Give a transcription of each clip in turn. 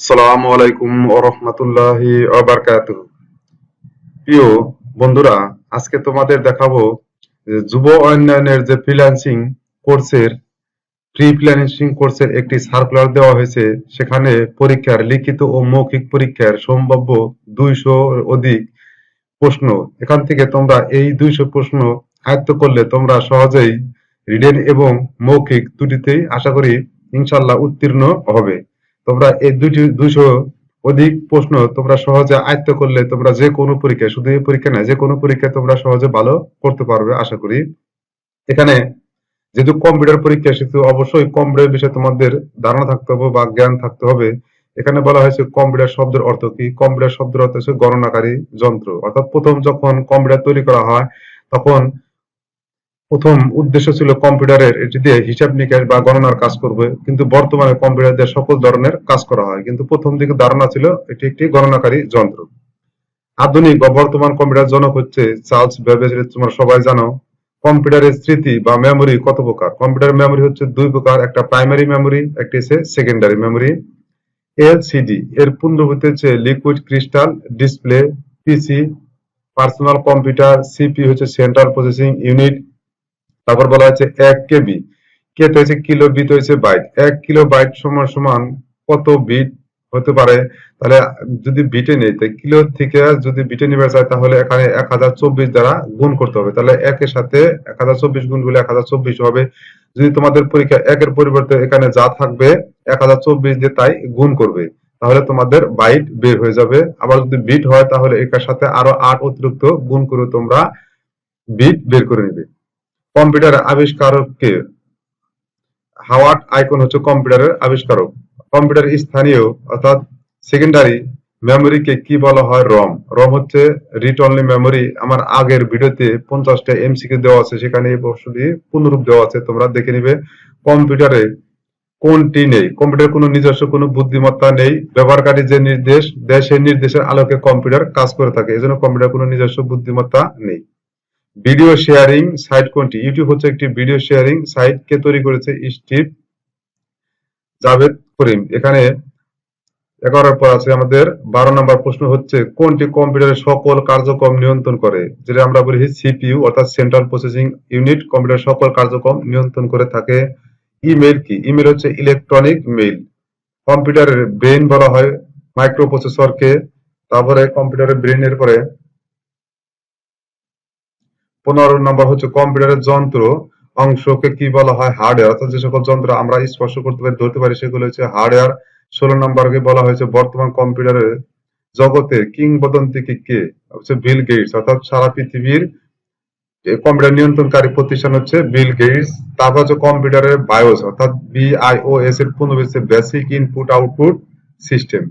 আসসালামু আলাইকুম প্রিয় বন্ধুরা, আজকে তোমাদের দেখাবো যে যুব উন্নয়নের যে ফ্রিল্যান্সিং কোর্সের ফ্রি ফ্রিল্যান্সিং কোর্সের একটি সার্কুলার দেওয়া হয়েছে। সেখানে পরীক্ষার লিখিত ও মৌখিক পরীক্ষার সম্ভাব্য দুইশো অধিক প্রশ্ন। এখান থেকে তোমরা এই দুইশো প্রশ্ন আয়ত্ত করলে তোমরা সহজেই রিটেন এবং মৌখিক দুটিতেই আশা করি ইনশাল্লাহ উত্তীর্ণ হবে। তোমরা এই দুটি দুইশো অধিক প্রশ্ন তোমরা সহজে আয়ত্ত করলে তোমরা যে কোনো পরীক্ষায়, শুধু এই পরীক্ষা নয়, যে কোনো পরীক্ষায় তোমরা সহজে ভালো করতে পারবে, আশা করি। এখানে যেহেতু কম্পিউটার পরীক্ষা, সেহেতু অবশ্যই কম্পিউটার বিষয়ে তোমাদের ধারণা থাকতে হবে বা জ্ঞান থাকতে হবে। এখানে বলা হয়েছে কম্পিউটার শব্দের অর্থ কি? কম্পিউটার শব্দের অর্থ হচ্ছে গণনাকারী যন্ত্র। অর্থাৎ প্রথম যখন কম্পিউটার তৈরি করা হয়, তখন প্রথম উদ্দেশ্য ছিল কম্পিউটারের এটি দিয়ে হিসাব নিকাশ বা গণনার কাজ করবে, কিন্তু বর্তমানে কম্পিউটার দিয়ে সকল ধরনের কাজ করা হয়। কিন্তু প্রথম দিকে ধারণা ছিল এটি একটি গণনাকারী যন্ত্র। আধুনিক বা বর্তমান কম্পিউটার জনক হচ্ছে চার্লস বেবেজ তোমরা সবাই জানো। কম্পিউটারের স্মৃতি বা মেমোরি কত প্রকার? কম্পিউটার মেমোরি হচ্ছে দুই প্রকার, একটা প্রাইমারি মেমোরি একটি হচ্ছে সেকেন্ডারি মেমোরি এলসিডি, এর পুনরুক্তি হচ্ছে liquid crystal display PC personal computer CP হচ্ছে সেন্ট্রাল প্রসেসিং ইউনিট তারপর বলা হয়েছে এক কেবি। কে তো হয়েছে কিলো, বিট হয়েছে বাইট। এক কিলো, বাইট সমান সমান কত বিট হতে পারে? তাহলে যদি বিটে নেই, তাই কিলো থেকে যদি বিটে নিবে চায়, তাহলে এখানে এক হাজার চব্বিশ দ্বারা গুণ করতে হবে। তাহলে একের সাথে এক হাজার চব্বিশ গুণ করলে এক হাজার চব্বিশ হবে। যদি তোমাদের পরীক্ষা একের পরিবর্তে এখানে যা থাকবে, এক হাজার চব্বিশ দিয়ে তাই গুণ করবে, তাহলে তোমাদের বাইট বের হয়ে যাবে। আবার যদি বিট হয়, তাহলে এটার সাথে আরও আট অতিরিক্ত গুণ করে তোমরা বিট বের করে নিবে। কম্পিউটারের আবিষ্কারককে, হাওয়ার্ড আইকন হচ্ছে কম্পিউটারের আবিষ্কারক। কম্পিউটার স্থানীয়, অর্থাৎ সেকেন্ডারি মেমোরিকে কি বলা হয়? রম রম হচ্ছে রিট অনলি মেমোরি আমার আগের ভিডিওতে পঞ্চাশটা এমসিকিউ দেওয়া আছে, সেখানে এই প্রশ্নটি পুনরূপ দেওয়া আছে, তোমরা দেখে নিবে। কম্পিউটারে কোনটি নেই? কম্পিউটার কোনো নিজস্ব কোনো বুদ্ধিমত্তা নেই। ব্যবহারকারী যে নির্দেশ দেয় সেই নির্দেশের আলোকে কম্পিউটার কাজ করে থাকে, এজন্য কম্পিউটার কোনো নিজস্ব বুদ্ধিমত্তা নেই। ভিডিও শেয়ারিং সাইট কোনটি? ইউটিউব হচ্ছে একটি ভিডিও শেয়ারিং সাইট কে তৈরি করেছে স্টিভ জাভেদ করিম এখানে এগারোর পর আছে আমাদের, বারো নম্বর প্রশ্ন হচ্ছে, কোনটি কম্পিউটারের সকল কার্যক্রম নিয়ন্ত্রণ করে? যেটা আমরা বলি সিপিইউ অর্থাৎ সেন্ট্রাল প্রসেসিং ইউনিট কম্পিউটার সকল কার্যক্রম নিয়ন্ত্রণ করে থাকে। ইমেল কি? ইমেল হচ্ছে ইলেকট্রনিক মেইল কম্পিউটারের ব্রেন বলা হয় মাইক্রো প্রসেসরকে তারপরে কম্পিউটারের ব্রেনের পরে পনেরো নম্বর হচ্ছে কম্পিউটারের যন্ত্র অংশকে কি বলা হয়? হার্ডওয়্যার অর্থাৎ যে সকল যন্ত্র আমরা স্পর্শ করতে পারি, ধরতে পারি, সেগুলো হচ্ছে হার্ডওয়্যার ষোলো নম্বরকে বলা হয়েছে বর্তমান কম্পিউটারের জগতে কিংবদন্তি কে? হচ্ছে বিল গেটস অর্থাৎ সারা পৃথিবীর কম্পিউটার নিয়ন্ত্রণকারী প্রতিষ্ঠান হচ্ছে বিল গেটস তারপর হচ্ছে কম্পিউটারের বায়োস অর্থাৎ বিআইওএস এর হচ্ছে বেসিক ইনপুট আউটপুট সিস্টেম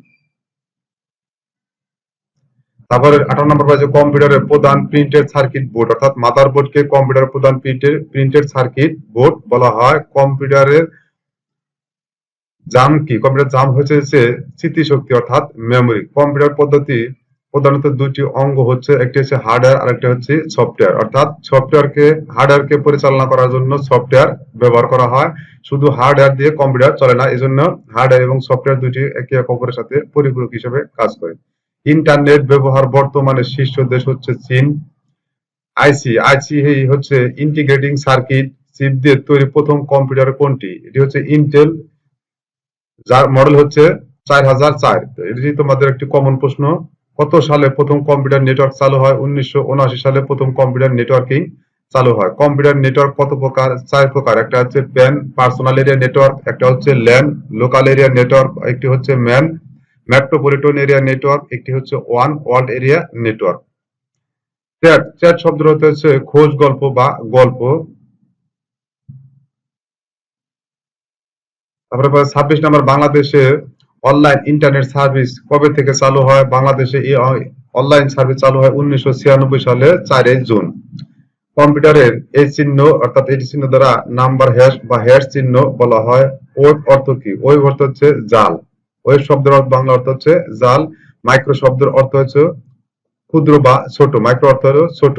তারপরে আঠারো নম্বর পাচ্ছে কম্পিউটারের প্রধান প্রিন্টেড সার্কিট বোর্ড অর্থাৎ মাদার বোর্ডকে কম্পিউটার প্রধান প্রিন্টেড প্রিন্টেড সার্কিট বোর্ড বলা হয়। কম্পিউটারের জাম কি? কম্পিউটার জাম হচ্ছে যে স্মৃতিশক্তি, অর্থাৎ মেমোরি কম্পিউটার পদ্ধতি প্রধানত দুটি অঙ্গ হচ্ছে, একটি হচ্ছে হার্ডওয়্যার আর একটি হচ্ছে সফটওয়্যার অর্থাৎ সফটওয়্যারকে হার্ডওয়্যারকে পরিচালনা করার জন্য সফটওয়্যার ব্যবহার করা হয়। শুধু হার্ডওয়্যার দিয়ে কম্পিউটার চলে না, এজন্য হার্ডওয়্যার এবং সফটওয়্যার দুটি একে অপরের সাথে পরিপূরক হিসেবে কাজ করে। ইন্টারনেট ব্যবহার বর্তমানে শীর্ষ দেশ হচ্ছে চীন। আইসি আইসি হচ্ছে ইন্টিগ্রেটিং সার্কিট চিপ দিয়ে তৈরি প্রথম কম্পিউটার কোনটি? এটি হচ্ছে ইন্টেল যার মডেল হচ্ছে চার হাজার চার। এটি তোমাদের একটি কমন প্রশ্ন, কত সালে প্রথম কম্পিউটার নেটওয়ার্ক চালু হয়? উনিশশো উনআশি সালে প্রথম কম্পিউটার নেটওয়ার্কিং চালু হয়। কম্পিউটার নেটওয়ার্ক কত প্রকার? চার প্রকার। একটা হচ্ছে প্যান পার্সোনাল এরিয়া নেটওয়ার্ক একটা হচ্ছে ল্যান লোকাল এরিয়া নেটওয়ার্ক একটি হচ্ছে ম্যান মেট্রোপলিটন এরিয়া নেটওয়ার্ক, একটি হচ্ছে one world area network. Chat chat শব্দ হচ্ছে খোঁজ গল্প বা গল্প। তারপরে ছাব্বিশ নম্বর, বাংলাদেশে অনলাইন ইন্টারনেট সার্ভিস কবে থেকে চালু হয়? বাংলাদেশে এই অনলাইন সার্ভিস চালু হয় উনিশশো ছিয়ানব্বই সালে চারই জুন। কম্পিউটারের এই চিহ্ন, অর্থাৎ এই চিহ্ন দ্বারা নাম্বার হ্যাশ বা হ্যাশ চিহ্ন বলা হয়। ওয়েব অর্থ কি? ওয়েব অর্থ হচ্ছে জাল। ওয়েব শব্দের অর্থ বাংলা অর্থ হচ্ছে জাল, মাইক্রো শব্দের অর্থ হচ্ছে ক্ষুদ্র বা ছোট। মাইক্রো অর্থ হলো ছোট।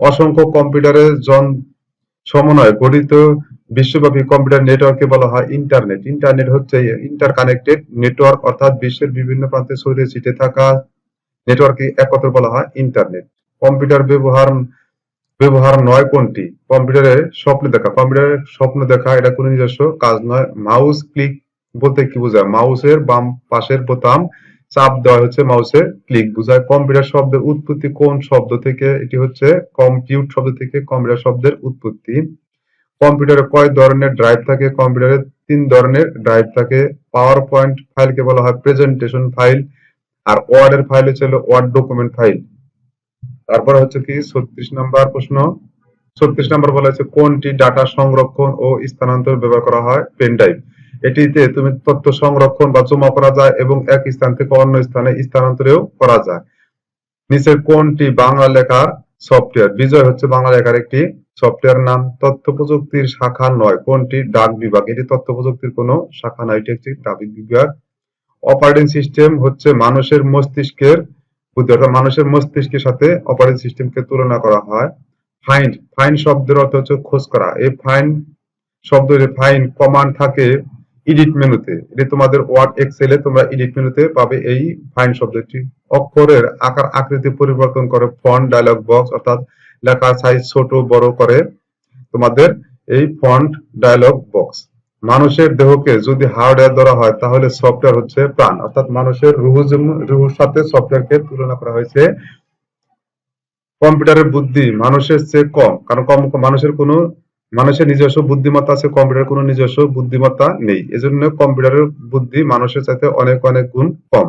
অসংখ্য কম্পিউটারের জন সমন্বয় গঠিত বিশ্বব্যাপী কম্পিউটার নেটওয়ার্ককে বলা হয় ইন্টারনেট। ইন্টারনেট হচ্ছে ইন্টারকানেক্টেড নেটওয়ার্ক, অর্থাৎ বিশ্বের বিভিন্ন প্রান্তে ছড়িয়ে ছিটে থাকা নেটওয়ার্ককে একত্র বলা হয় ইন্টারনেট। কম্পিউটার ব্যবহার ব্যবহার নয় কোনটি? কম্পিউটারের স্বপ্ন দেখা। কম্পিউটারের স্বপ্ন দেখা, এটা কোনো নিজস্ব কাজ নয়। মাউস ক্লিক বলতে কি বোঝায়? মাউসের বাম পাশের বোতাম চাপ দেওয়া হচ্ছে মাউসের ক্লিক। বোঝায় কম্পিউটার শব্দের উৎপত্তি কোন শব্দ থেকে? এটি হচ্ছে কম্পিউট শব্দ থেকে কম্পিউটার শব্দের উৎপত্তি। কম্পিউটারে কয় ধরনের ড্রাইভ থাকে? কম্পিউটারে তিন ধরনের ড্রাইভ থাকে। পাওয়ার পয়েন্ট ফাইলকে বলা হয় প্রেজেন্টেশন ফাইল আর ওয়ার্ডের ফাইল হচ্ছে ওয়ার্ড ডকুমেন্ট ফাইল তারপর হচ্ছে কি? ছত্রিশ নাম্বার প্রশ্ন। ছত্রিশ নাম্বার বলা হচ্ছে কোনটি ডাটা সংরক্ষণ ও স্থানান্তর ব্যবহার করা হয়? পেন ড্রাইভ এটিতে তুমি তথ্য সংরক্ষণ বা জমা করা যায় এবং এক স্থান থেকে অন্য স্থানে স্থানান্তরেও করা যায়। নিচের কোনটি বাংলা লেখার সফটওয়্যার? বিজয় হচ্ছে বাংলা লেখার একটি সফটওয়্যার নাম তথ্য প্রযুক্তির শাখা নয়। কোনটি? ডাক বিভাগ। এটি তথ্য প্রযুক্তির কোনো শাখা নয়, এটি একটি ডাক বিভাগ। অপারেটিং সিস্টেম হচ্ছে মানুষের মস্তিষ্কের বুদ্ধি, অর্থাৎ মানুষের মস্তিষ্কের সাথে অপারেটিং সিস্টেমকে তুলনা করা হয়। ফাইন্ড ফাইন্ড শব্দের অর্থ হচ্ছে খোঁজ করা। এই ফাইন্ড শব্দ ফাইন কমান্ড থাকে এডিট মেনুতে। এটি তোমাদের ওয়ার্ড এক্সেলে তোমরা এডিট মেনুতে পাবে এই ফাইন্ড শব্দটি। অক্ষরের আকার আকৃতি পরিবর্তন করে ফন্ট ডায়লগ বক্স অর্থাৎ লেখার সাইজ ছোট, বড় করে তোমাদের এই ফন্ট ডায়লগ বক্স মানুষের দেহকে যদি হার্ডওয়্যার ধরা হয়, তাহলে সফটওয়্যার হচ্ছে প্রাণ। অর্থাৎ মানুষের রুহু রুহুর সাথে সফটওয়্যারকে তুলনা করা হয়েছে। কম্পিউটারের বুদ্ধি মানুষের চেয়ে কম, কারণ কম, মানুষের কোনো মানুষের নিজস্ব বুদ্ধিমত্তা আছে কম্পিউটার কোনো নিজস্ব বুদ্ধিমত্তা নেই। এজন্য কম্পিউটারের বুদ্ধি মানুষের চাইতে অনেক অনেক গুণ কম।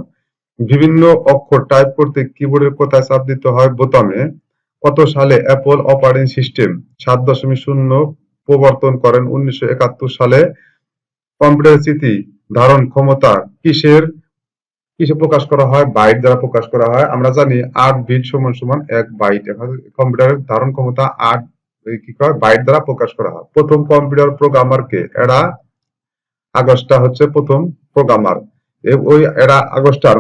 বিভিন্ন অক্ষর টাইপ করতে কিবোর্ডের কোথায় চাপ দিতে হয়? বোতামে। কত সালে অ্যাপল অপারেটিং সিস্টেম সাত দশমিক শূন্য প্রবর্তন করেন? উনিশশো একাত্তর সালে কম্পিউটার স্মৃতি ধারণ ক্ষমতা কিসের? কিসে প্রকাশ করা হয়? বাইট দ্বারা প্রকাশ করা হয়। আমরা জানি আট বিট সমান সমান এক বাইট। কম্পিউটারের ধারণ ক্ষমতা আট কি কয়? বাইট দ্বারা প্রকাশ করা হয়। প্রথম কম্পিউটার প্রোগ্রামার কে এরা আগস্টা হচ্ছে প্রথম প্রোগ্রামার ওই এরা আগস্টার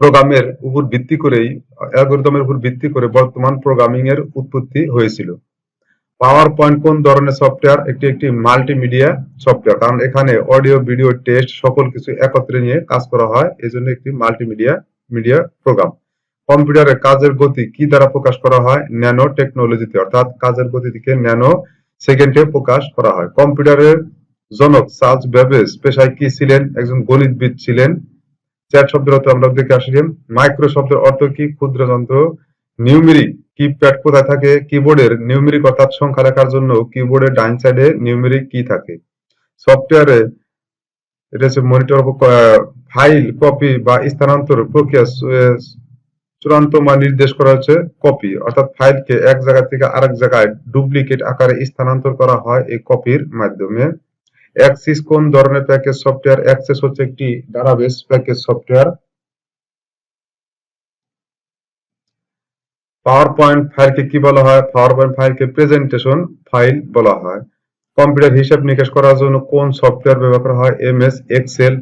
প্রোগ্রামের উপর ভিত্তি করেই, অ্যালগরিদমের উপর ভিত্তি করে বর্তমান প্রোগ্রামিং এর উৎপত্তি হয়েছিল। পাওয়ার পয়েন্ট কোন ধরনের সফটওয়্যার একটি একটি মাল্টিমিডিয়া সফটওয়্যার কারণ এখানে অডিও ভিডিও টেস্ট সকল কিছু একত্রে নিয়ে কাজ করা হয়। এই জন্য একটি মাল্টিমিডিয়া মিডিয়া প্রোগ্রাম কম্পিউটারে কাজের গতি কি দ্বারা প্রকাশ করা হয়? ন্যানো টেকনোলজিতে, অর্থাৎ কাজের গতিকে ন্যানো সেকেন্ডে প্রকাশ করা হয়। কম্পিউটারের জনক চার্লস বেবেজ পেশায় কি ছিলেন? একজন গণিতবিদ ছিলেন। চ্যাট শব্দের অর্থ আমরা দেখে আসি মাইক্রো শব্দের অর্থ কি? ক্ষুদ্র যন্ত্র। নিউমেরিক কিপ্যাড কোথায় থাকে? কিবোর্ডের নিউমেরিক অর্থাৎ সংখ্যা লেখার জন্য কিবোর্ডের ডাইন সাইডে নিউমেরিক কি থাকে? সফটওয়্যারে এটা হচ্ছে মনিটর ফাইল, কপি বা স্থানান্তর প্রক্রিয়া চূড়ান্ত মান নির্দেশ করা হচ্ছে কপি, অর্থাৎ ফাইলকে এক জায়গা থেকে আরেক জায়গায় ডুপ্লিকেট আকারে স্থানান্তর করা হয় এই কপির মাধ্যমে। অ্যাক্সিস কোন ধরনের প্যাকেজ সফটওয়্যার? অ্যাক্সেস হচ্ছে একটি database package software. Power point ফাইলকে কি বলা হয়? পাওয়ার পয়েন্ট ফাইলকে প্রেজেন্টেশন ফাইল বলা হয়। কম্পিউটার হিসাব নিকাশ করার জন্য কোন সফটওয়্যার ব্যবহার করা হয়? এমএস এক্সেল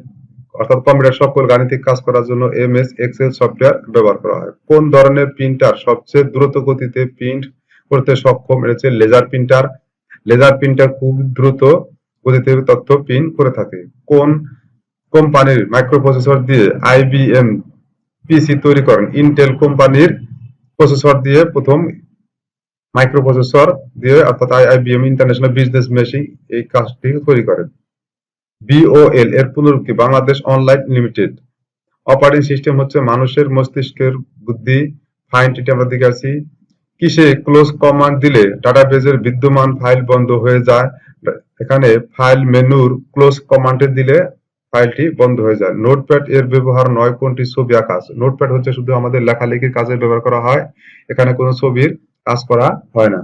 অর্থাৎ কম্পিউটার সকল গাণিতিক কাজ করার জন্য এমএস এক্সেল সফটওয়্যার ব্যবহার করা হয়। কোন ধরনের প্রিন্টার সবচেয়ে দ্রুত গতিতে প্রিন্ট করতে সক্ষম? এটা লেজার প্রিন্টার লেজার প্রিন্টার খুব দ্রুত গতিতে তথ্য প্রিন্ট করে থাকে। কোন কোম্পানির মাইক্রোপ্রসেসর দিয়ে আইবিএম পিসি তৈরি করেন? ইন্টেল কোম্পানির প্রসেসর দিয়ে প্রথম মাইক্রোপ্রসেসর দিয়ে অর্থাৎ আইবিএম ইন্টারন্যাশনাল বিজনেস মেশিন এই কাজটি তৈরি করেন। বিওএল এর পুনরূপ কি Bangladesh online limited. Operating system হচ্ছে মানুষের মস্তিষ্কের বুদ্ধি ফাইন আমরা দেখে আছি কিসে ক্লোজ কমান্ড দিলে ডাটাবেজের বিদ্যমান ফাইল বন্ধ হয়ে যায়? এখানে ফাইল মেনুর ক্লোজ কমান্ডে দিলে ফাইলটি বন্ধ হয়ে যায়। নোটপ্যাড এর ব্যবহার নয়, কোনটি ছবি আঁকা? নোটপ্যাড হচ্ছে শুধু আমাদের লেখালেখির কাজে ব্যবহার করা হয়। এখানে কোনো ছবির কাজ করা হয় না।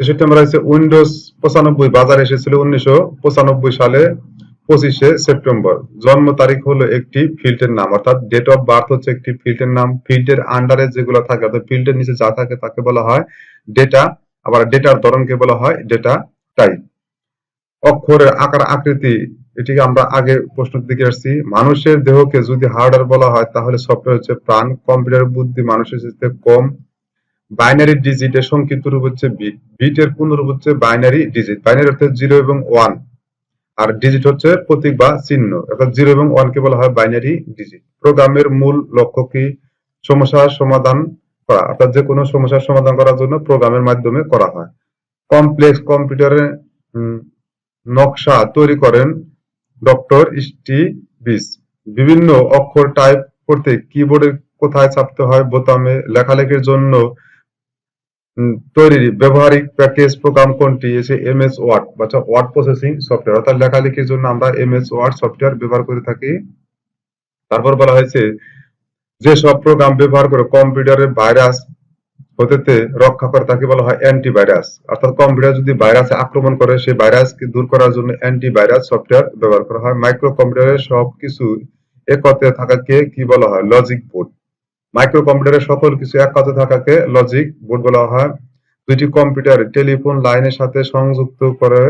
তেষট্টি নম্বর হচ্ছে উইন্ডোজ পঁচানব্বই বাজারে এসেছিল উনিশশো পঁচানব্বই সালে পঁচিশে সেপ্টেম্বর। জন্ম তারিখ হলো একটি ফিল্ডের নাম, অর্থাৎ ডেট অফ বার্থ হচ্ছে একটি ফিল্ডের নাম। ফিল্ডের আন্ডারে যেগুলো থাকে, অর্থাৎ ফিল্ডের নিচে যা থাকে তাকে বলা হয় ডেটা আবার ডেটার ধরনকে বলা হয় ডেটা টাইপ অক্ষরের আকার, আকৃতি, এটিকে আমরা আগে প্রশ্ন দিকে আসছি। মানুষের দেহকে যদি হার্ডওয়্যার বলা হয়, তাহলে সফটওয়্যার হচ্ছে প্রাণ। কম্পিউটার বুদ্ধি মানুষের সাথে কম। বাইনারি ডিজিটের সংক্ষিপ্ত রূপ হচ্ছে বিট বিটের পূর্ণরূপ হচ্ছে বাইনারি ডিজিট বাইনারি অর্থাৎ জিরো এবং ওয়ান আর ডিজিট হচ্ছে প্রতীক বা চিহ্ন। অর্থাৎ জিরো এবং ওয়ান কে বলা হয় বাইনারি ডিজিট প্রোগ্রামের মূল লক্ষ্য কি? সমস্যার সমাধান করা। অর্থাৎ যে কোনো সমস্যার সমাধান করার জন্য প্রোগ্রামের মাধ্যমে করা হয়। কমপ্লেক্স কম্পিউটারে উম, নকশা তৈরি করেন ডক্টর স্টিভিস বিভিন্ন অক্ষর টাইপ করতে কিবোর্ডে কোথায় চাপতে হয় বোতামে লেখালেখির জন্য উম, তৈরি ব্যবহারিক প্যাকেজ প্রোগ্রাম কোনটি? এসে এমএস ওয়ার্ড বা ওয়ার্ড প্রসেসিং সফটওয়্যার অর্থাৎ লেখালেখির জন্য আমরা এমএস ওয়ার্ড সফটওয়্যার ব্যবহার করে থাকি। তারপর বলা হয়েছে যে সব প্রোগ্রাম ব্যবহার করে কম্পিউটারে ভাইরাস হতে রক্ষা করে তাকে বলা হয় অ্যান্টিভাইরাস অর্থাৎ কম্পিউটার যদি ভাইরাসে আক্রমণ করে সেই ভাইরাসকে দূর করার জন্য অ্যান্টিভাইরাস সফটওয়্যার ব্যবহার করা হয়। মাইক্রো কম্পিউটারের সবকিছু একত্রে থাকাকে কি বলা হয়? লজিক বোর্ড মাইক্রো কম্পিউটারের সকল কিছু এক কাজে থাকাকে লজিক বোর্ড বলা হয়। দুইটি কম্পিউটার টেলিফোন লাইনের সাথে সংযুক্ত করে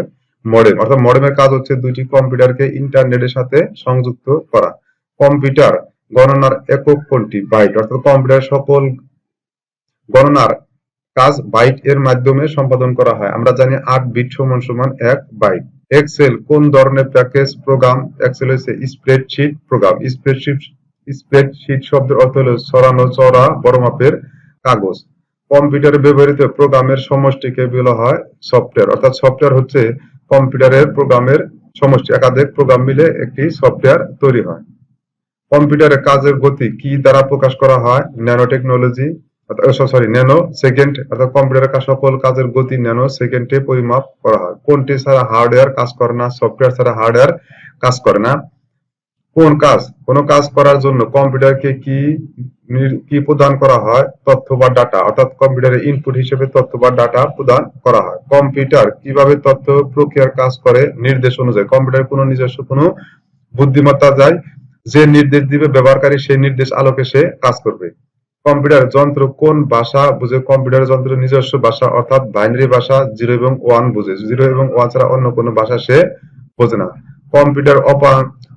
মডেম অর্থাৎ মডেমের কাজ হচ্ছে দুইটি কম্পিউটারকে ইন্টারনেটের সাথে সংযুক্ত করা। কম্পিউটার গণনার একক কোনটি? বাইট অর্থাৎ কম্পিউটার সকল গণনার কাজ বাইট এর মাধ্যমে সম্পাদন করা হয়। আমরা জানি আট বিট সমান সমান এক বাইট এক্সেল কোন ধরনের প্যাকেজ প্রোগ্রাম এক্সেল হচ্ছে স্প্রেডশিট প্রোগ্রাম স্প্রেডশিট স্প্রেডশিট শব্দের অর্থ হলো ছড়ানো চড়া বড় মাপের কাগজ। কম্পিউটারে ব্যবহৃত প্রোগ্রামের সমষ্টিকে বলা হয় সফটওয়্যার। অর্থাৎ সফটওয়্যার হচ্ছে কম্পিউটারের প্রোগ্রামের সমষ্টি। একাধিক প্রোগ্রাম মিলে একটি সফটওয়্যার তৈরি হয়। কম্পিউটারের কাজের গতি কি দ্বারা প্রকাশ করা হয়? Nano technology sorry nano second অর্থাৎ কম্পিউটারের কাজ সকল কাজের গতি ন্যানো সেকেন্ডে পরিমাপ করা হয়। কোনটি ছাড়া হার্ডওয়্যার কাজ করে না? সফটওয়্যার ছাড়া হার্ডওয়্যার কাজ করে না। কোন কাজ? কোন কাজ করার জন্য কম্পিউটারকে কি কি প্রদান করা হয়? তথ্য বা ডাটা। অর্থাৎ কম্পিউটারের ইনপুট হিসেবে তথ্য বা ডাটা প্রদান করা হয়। কম্পিউটার কীভাবে তথ্য প্রক্রিয়ার কাজ করে? নির্দেশ অনুযায়ী। কম্পিউটার কোনো নিজস্ব কোনো বুদ্ধিমত্তা যায়, যে নির্দেশ দিবে, ব্যবহারকারী সেই নির্দেশ আলোকে সে কাজ করবে। কম্পিউটার যন্ত্র কোন ভাষা বুঝে? কম্পিউটার যন্ত্র নিজস্ব ভাষা, অর্থাৎ বাইনারি ভাষা জিরো এবং ওয়ান বুঝে। জিরো এবং ওয়ান ছাড়া অন্য কোনো ভাষা সে বোঝে না। কম্পিউটার অপা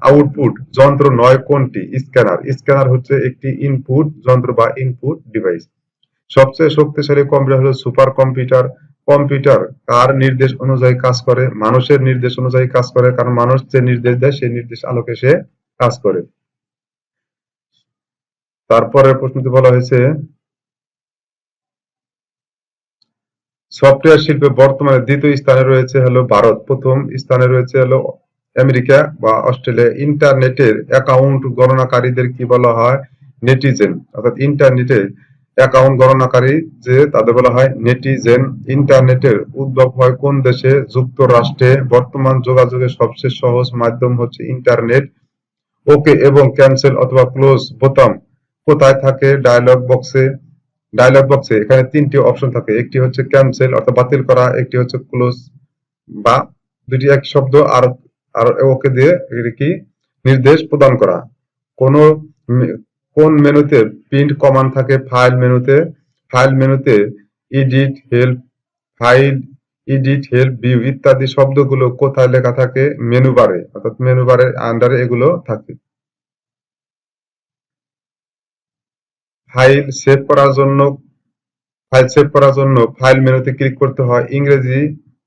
আউটপুট যন্ত্র নয় কোনটি? স্ক্যানার। স্ক্যানার হচ্ছে একটি ইনপুট যন্ত্র বা ইনপুট ডিভাইস সবচেয়ে শক্তিশালী কম্পিউটার হলো সুপার কম্পিউটার। কম্পিউটার কার নির্দেশ অনুযায়ী কাজ করে, মানুষের নির্দেশ অনুযায়ী কাজ করে, কারণ মানুষ যে নির্দেশ দেয়, সেই নির্দেশ আলোকে সে কাজ করে। তারপরের প্রশ্নটি বলা হয়েছে, সফটওয়্যার শিল্পে বর্তমানে দ্বিতীয় স্থানে রয়েছে হলো ভারত। প্রথম স্থানে রয়েছে হলো আমেরিকা বা অস্ট্রেলিয়া ইন্টারনেটের অ্যাকাউন্ট গণনাকারীদের কি বলা হয় নেটিজেন অর্থাৎ ইন্টারনেটে অ্যাকাউন্ট গণনাকারী যে তাদের বলা হয় নেটিজেন ইন্টারনেটের উদ্ভব হয় কোন দেশে? যুক্তরাষ্ট্রে। বর্তমান যোগাযোগের সবচেয়ে সহজ মাধ্যম হচ্ছে ইন্টারনেট ওকে এবং ক্যান্সেল অথবা ক্লোজ বোতাম কোথায় থাকে? ডায়লগ বক্সে ডায়লগ বক্সে এখানে তিনটি অপশন থাকে। একটি হচ্ছে ক্যান্সেল অর্থাৎ বাতিল করা, একটি হচ্ছে ক্লোজ বা দুটি এক শব্দ আর আর ওকে দিয়ে কি নির্দেশ প্রদান করা। কোন কোন মেনুতে প্রিন্ট কমান্ড থাকে ফাইল মেনুতে ফাইল মেনুতে edit help file edit help view ইত্যাদি শব্দগুলো কোথায় লেখা থাকে? মেনু বারে অর্থাৎ মেনু বারের আন্ডারে এগুলো থাকে। ফাইল সেভ করার জন্য ফাইল সেভ করার জন্য ফাইল মেনুতে ক্লিক করতে হয় ইংরেজি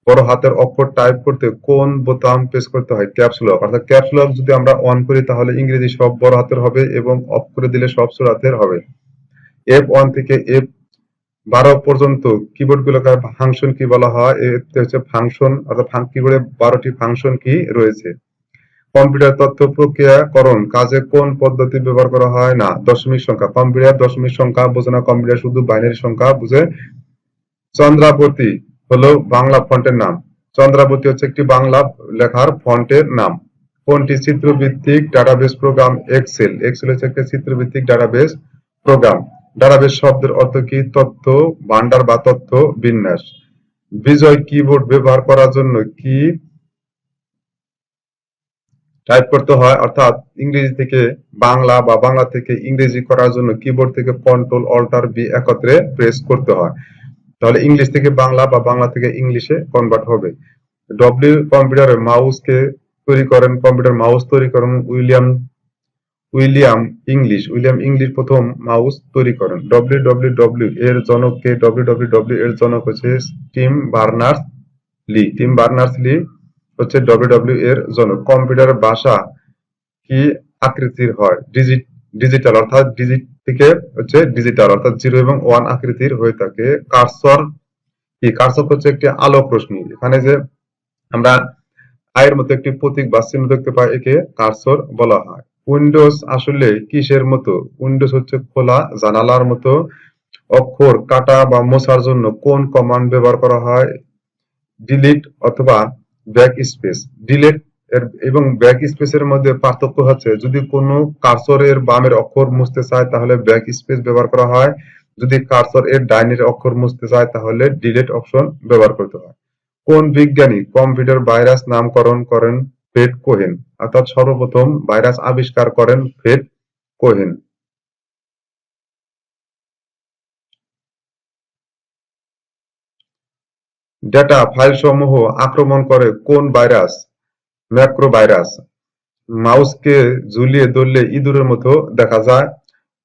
বড় হাতের অক্ষর টাইপ করতে কোন বোতাম প্রেস করতে হয়? ক্যাপস অর্থাৎ ক্যাপস যদি আমরা অন করি তাহলে ইংরেজি সব বড় হাতের হবে এবং অফ করে দিলে সব ছোট হাতের হবে। এফ ওয়ান থেকে এফ বারো পর্যন্ত কিবোর্ড গুলোকে ফাংশন কি বলা হয়। হচ্ছে ফাংশন অর্থাৎ কিবোর্ডে বারোটি ফাংশন কি রয়েছে। কম্পিউটার তথ্য প্রক্রিয়াকরণ, কাজে কোন পদ্ধতি ব্যবহার করা হয়? না, দশমিক সংখ্যা। কম্পিউটার দশমিক সংখ্যা বোঝে না কম্পিউটার শুধু বাইনারি সংখ্যা বুঝে। চন্দ্রাবতী হলো বাংলা ফন্টের নাম। চন্দ্রাবতী হচ্ছে একটি বাংলা লেখার ফন্টের নাম। কোনটি চিত্রভিত্তিক ডাটাবেস প্রোগ্রাম এক্সেল এক্সেল হচ্ছে একটি চিত্রভিত্তিক ডাটাবেস প্রোগ্রাম ডাটাবেস শব্দের অর্থ কি? তথ্য, ভান্ডার বা তথ্য বিন্যাস। বিজয় কিবোর্ড ব্যবহার করার জন্য কি টাইপ করতে হয়? অর্থাৎ ইংরেজি থেকে বাংলা বা বাংলা থেকে ইংরেজি করার জন্য কিবোর্ড থেকে কন্ট্রোল অল্টার বি একত্রে প্রেস করতে হয়। তাহলে ইংলিশ থেকে বাংলা বা বাংলা থেকে ইংলিশে কনভার্ট হবে। ডব্লিউ কম্পিউটারের মাউসকে তৈরি করেন কম্পিউটার মাউস তৈরি করেন William William English William English প্রথম মাউস তৈরি করেন। ডব্লিউ ডব্লিউ ডব্লিউ এর জনক কে ডব্লিউ ডব্লিউ এর জনক হচ্ছে Tim Berners Lee Tim Berners Lee হচ্ছে ডব্লিউ ডব্লিউ এর জনক। কম্পিউটার ভাষা কি আকৃতির হয়? ডিজিট ডিজিটাল অর্থাৎ ডিজিট থেকে হচ্ছে ডিজিটাল অর্থাৎ জিরো এবং ওয়ান আকৃতির হয়ে থাকে। কার্সর কি? কার্সর হচ্ছে একটি আলোক রশ্মি এখানে যে আমরা আয়ের মতো একটি প্রতীক বা চিহ্ন দেখতে পাই, একে কার্সর বলা হয়। উইন্ডোজ আসলে কিসের মতো? উইন্ডোজ হচ্ছে খোলা জানালার মতো। অক্ষর কাটা বা মোছার জন্য কোন কমান্ড ব্যবহার করা হয়? ডিলিট অথবা ব্যাক স্পেস ডিলিট এর এবং ব্যাক স্পেসের মধ্যে পার্থক্য হচ্ছে, যদি কোনো কার্সরের বামের অক্ষর মুছতে চায়, তাহলে ব্যাক স্পেস ব্যবহার করা হয়। যদি কার্সর এর ডাইনের অক্ষর মুছতে চায়, তাহলে ডিলেট অপশন ব্যবহার করতে হয়। কোন বিজ্ঞানী কম্পিউটার ভাইরাস নামকরণ করেন ফ্রেড কোহেন অর্থাৎ সর্বপ্রথম ভাইরাস আবিষ্কার করেন ফ্রেড কোহেন ডেটা ফাইল সমূহ আক্রমণ করে কোন ভাইরাস ম্যাক্রো ভাইরাস মাউসকে ঝুলিয়ে ধরলে ইঁদুরের মতো দেখা যায়।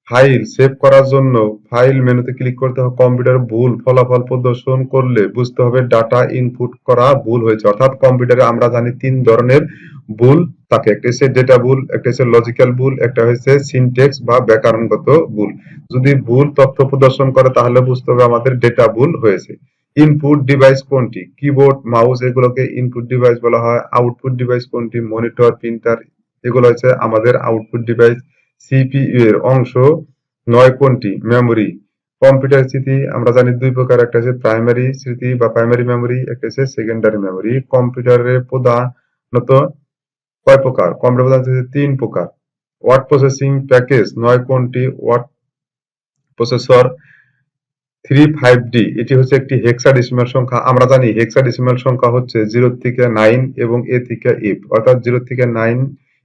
ফাইল সেভ করার জন্য ফাইল মেনুতে ক্লিক করতে হবে, কম্পিউটার ভুল ফলাফল প্রদর্শন করলে বুঝতে হবে ডাটা ইনপুট করা ভুল হয়েছে। অর্থাৎ কম্পিউটারে আমরা জানি তিন ধরনের ভুল থাকে, একটা হচ্ছে ডেটা ভুল, একটা হচ্ছে লজিক্যাল ভুল, একটা হচ্ছে সিনটেক্স বা ব্যাকরণগত ভুল। যদি ভুল তথ্য প্রদর্শন করে তাহলে বুঝতে হবে আমাদের ডেটা ভুল হয়েছে। ইনপুট ডিভাইস কোনটি? কিবোর্ড মাউস এগুলোকে ইনপুট ডিভাইস বলা হয়। আউটপুট ডিভাইস কোনটি? মনিটর প্রিন্টার এগুলো হচ্ছে আমাদের আউটপুট ডিভাইস সিপিইউ এর অংশ। নয় কোনটি? মেমোরি কম্পিউটার স্মৃতি, আমরা জানি দুই প্রকার। একটা হচ্ছে প্রাইমারি স্মৃতি বা প্রাইমারি মেমোরি একটা হচ্ছে সেকেন্ডারি মেমোরি কম্পিউটারে প্রধানত কয় প্রকার? কম্পিউটার হচ্ছে তিন প্রকার। ওয়ার্ড প্রসেসিং প্যাকেজ নয় কোনটি? Word processor three five D, এটি হচ্ছে একটি হেক্সাডেসিমাল সংখ্যা। আমরা জানি হেক্সাডেসিমাল সংখ্যা হচ্ছে জিরো থেকে নাইন এবং এ থেকে এফ। অর্থাৎ জিরো থেকে নাইন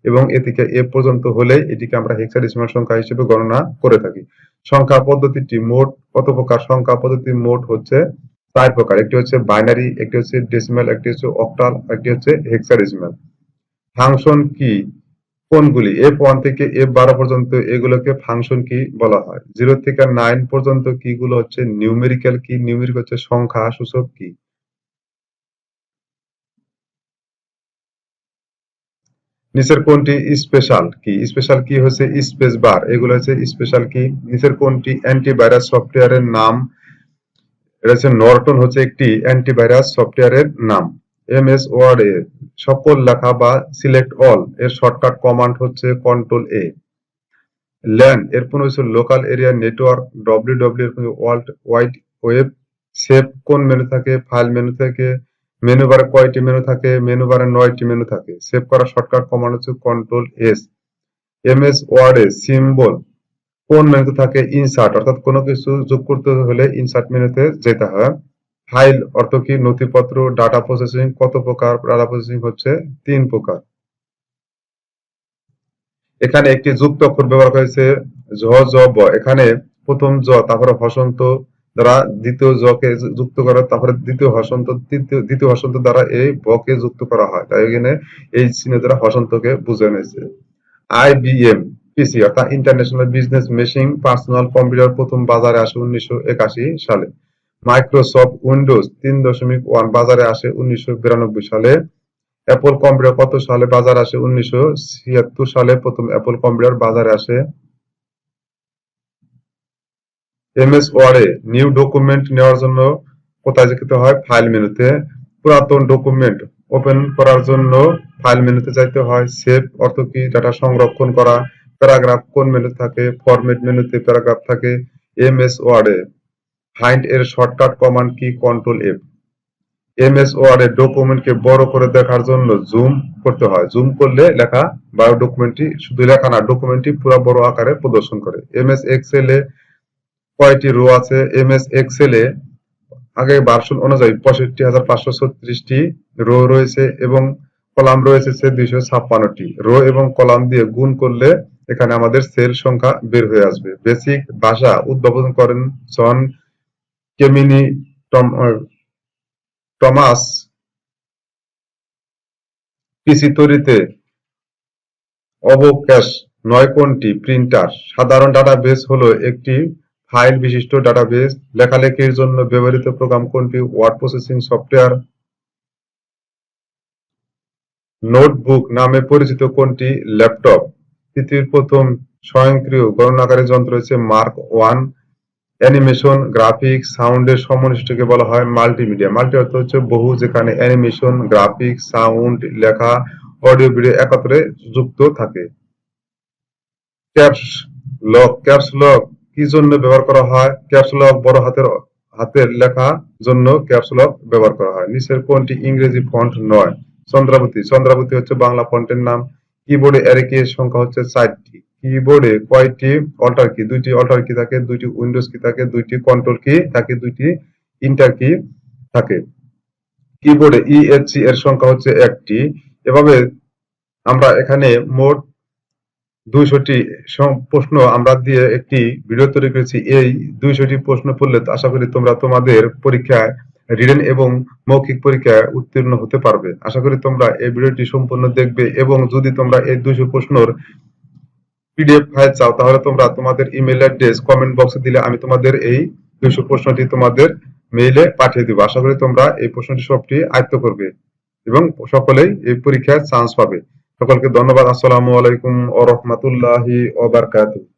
এবং এ থেকে এফ পর্যন্ত হলে এটিকে আমরা হেক্সাডেসিমাল সংখ্যা হিসেবে গণনা করে থাকি। সংখ্যা পদ্ধতিটি মোট কত প্রকার? সংখ্যা পদ্ধতি মোট হচ্ছে চার প্রকার। একটি হচ্ছে বাইনারি, একটি হচ্ছে ডেসিমাল, একটি হচ্ছে অক্টাল, একটি হচ্ছে হেক্সাডেসিমাল। ফাংশন কি? কোনগুলি এফ ওয়ান থেকে এফ বারো পর্যন্ত এগুলোকে ফাংশন কি বলা হয়। জিরো থেকে নাইন পর্যন্ত কি গুলো হচ্ছে নিউমেরিক্যাল কি নিউমেরিক হচ্ছে সংখ্যা, সূচক কি নিচের কোনটি স্পেশাল কি স্পেশাল কি হচ্ছে স্পেস বার এগুলো হচ্ছে স্পেশাল কি নিচের কোনটি অ্যান্টিভাইরাস সফটওয়্যারের নাম। এটা হচ্ছে নর্টন হচ্ছে একটি অ্যান্টিভাইরাস সফটওয়্যারের নাম। এমএস ওয়ার্ড এ সকল লেখা বা সিলেক্ট অল এর শর্টকাট কমান্ড হচ্ছে কন্ট্রোল এ ল্যান এর পুনঃ হচ্ছে local area network W W world wide web save কোন মেনু থাকে ফাইল মেনু থেকে মেনু বারে কয়টি মেনু থাকে মেনু বারে নয়টি মেনু থাকে। সেভ করা শর্টকাট কমান্ড হচ্ছে কন্ট্রোল এস এমএস ওয়ার্ডে সিম্বল কোন মেনুতে থাকে ইনসার্ট অর্থাৎ কোনো কিছু যোগ করতে হলে ইনসার্ট মেনুতে যেতে হয়। ফাইল অর্থ কি? নথিপত্র, ডাটা প্রসেসিং কত প্রকার? ডাটা প্রসেসিং হচ্ছে তিন প্রকার। এখানে একটি যুক্ত অক্ষর ব্যবহার হয়েছে ঝ জ ব। এখানে প্রথম জ তারপরে হসন্ত দ্বারা দ্বিতীয় জকে যুক্ত করা, তারপরে দ্বিতীয় হসন্ত, তৃতীয়, দ্বিতীয় হসন্ত দ্বারা এই বকে যুক্ত করা হয়। তাই এখানে এই চিহ্ন দ্বারা হসন্তকে বুঝে নিয়েছে। আইবিএম পিসি অর্থাৎ international business machine personal computer প্রথম বাজারে আসে উনিশশো একাশি সালে। মাইক্রোসফট উইন্ডোজ তিন দশমিক ওয়ান বাজারে আসে উনিশশো বিরানব্বই সালে। অ্যাপল কম্পিউটার কত সালে বাজারে আসে? উনিশশো ছিয়াত্তর সালে প্রথম অ্যাপল কম্পিউটার বাজারে আসে। এমএস ওয়ার্ডে নিউ ডকুমেন্ট নেওয়ার জন্য কোথায় যেতে হয়? ফাইল মেনুতে। পুরাতন ডকুমেন্ট ওপেন করার জন্য ফাইল মেনুতে যাইতে হয়। সেভ অর্থ কি? ডাটা সংরক্ষণ করা। প্যারাগ্রাফ কোন মেনু থাকে? ফরম্যাট মেনুতে প্যারাগ্রাফ থাকে। এমএস ওয়ার্ডে ফাইন্ড এর শর্টকাট কমান্ড কি, কন্ট্রোল এফ। এমএস ওয়ার্ডে ডকুমেন্টকে বড় করে দেখার জন্য জুম করতে হয়। জুম করলে লেখা বা ডকুমেন্টটি শুধু লেখা না, ডকুমেন্টটি পুরো বড় আকারে প্রদর্শন করে। এমএস এক্সেল এ কয়টি রো আছে? এমএস এক্সেল এ আগে ভার্সন অনুযায়ী পঁয়ষট্টি হাজার পাঁচশো ছত্রিশটি রো রয়েছে এবং কলাম রয়েছে সে দুইশো ছাপ্পান্নটি। রো এবং কলাম দিয়ে গুণ করলে এখানে আমাদের সেল সংখ্যা বের হয়ে আসবে। বেসিক ভাষা উদ্ভাবন করেন জন কেমিনি টমাস অবকাশ নয় কোনটি প্রিন্টার সাধারণ ডাটাবেস হলো একটি ফাইল বিশিষ্ট ডাটাবেস লেখালেখির জন্য ব্যবহৃত প্রোগ্রাম কোনটি? ওয়ার্ড প্রসেসিং সফটওয়্যার নোটবুক নামে পরিচিত কোনটি? ল্যাপটপ পৃথিবীর প্রথম স্বয়ংক্রিয় গণনাকারী যন্ত্র হচ্ছে মার্ক ওয়ান অ্যানিমেশন, গ্রাফিক্স সাউন্ডের সমন্বিষ্টকে বলা হয় মাল্টিমিডিয়া। মাল্টি অর্থ হচ্ছে বহু, যেখানে অ্যানিমেশন, গ্রাফিক্স, সাউন্ড, লেখা, অডিও, ভিডিও একত্রে যুক্ত থাকে। Caps lock. ক্যাপস লক কি জন্য ব্যবহার করা হয়? ক্যাপস লক বড় হাতের হাতের লেখা জন্য ক্যাপস লক ব্যবহার করা হয়। নিচের কোনটি ইংরেজি ফন্ট নয়? চন্দ্রাবতী। চন্দ্রাবতী হচ্ছে বাংলা ফন্টের নাম। কিবোর্ডে অ্যারে কি সংখ্যা হচ্ছে চারটি। কিবোর্ডে কয়টি অল্টার কি দুইটি অল্টার কি থাকে, দুইটি উইন্ডোজ কি থাকে, দুইটি কন্ট্রোল কি থাকে, দুইটি ইন্টার কি থাকে। কিবোর্ডে ইএসসি এর সংখ্যা হচ্ছে একটি। এভাবে আমরা এখানে মোট দুইশোটি প্রশ্ন আমরা দিয়ে একটি ভিডিও তৈরি করেছি। এই দুইশোটি প্রশ্ন পড়লে আশা করি তোমরা তোমাদের পরীক্ষায় রিটেন এবং মৌখিক পরীক্ষায় উত্তীর্ণ হতে পারবে। আশা করি তোমরা এই ভিডিওটি সম্পূর্ণ দেখবে এবং যদি তোমরা এই দুইশো প্রশ্নর পিডিএফ ফাইল চাও, তাহলে তোমরা তোমাদের ইমেল অ্যাড্রেস কমেন্ট বক্সে দিলে আমি তোমাদের এই দুইশো প্রশ্নটি তোমাদের মেইলে পাঠিয়ে দিব। আশা করি তোমরা এই প্রশ্নটি সবটি আয়ত্ত করবে এবং সকলেই এই পরীক্ষায় চান্স পাবে। সকলকে ধন্যবাদ। আসসালামু আলাইকুম ও রহমতুল্লাহি ওবারকাতুহু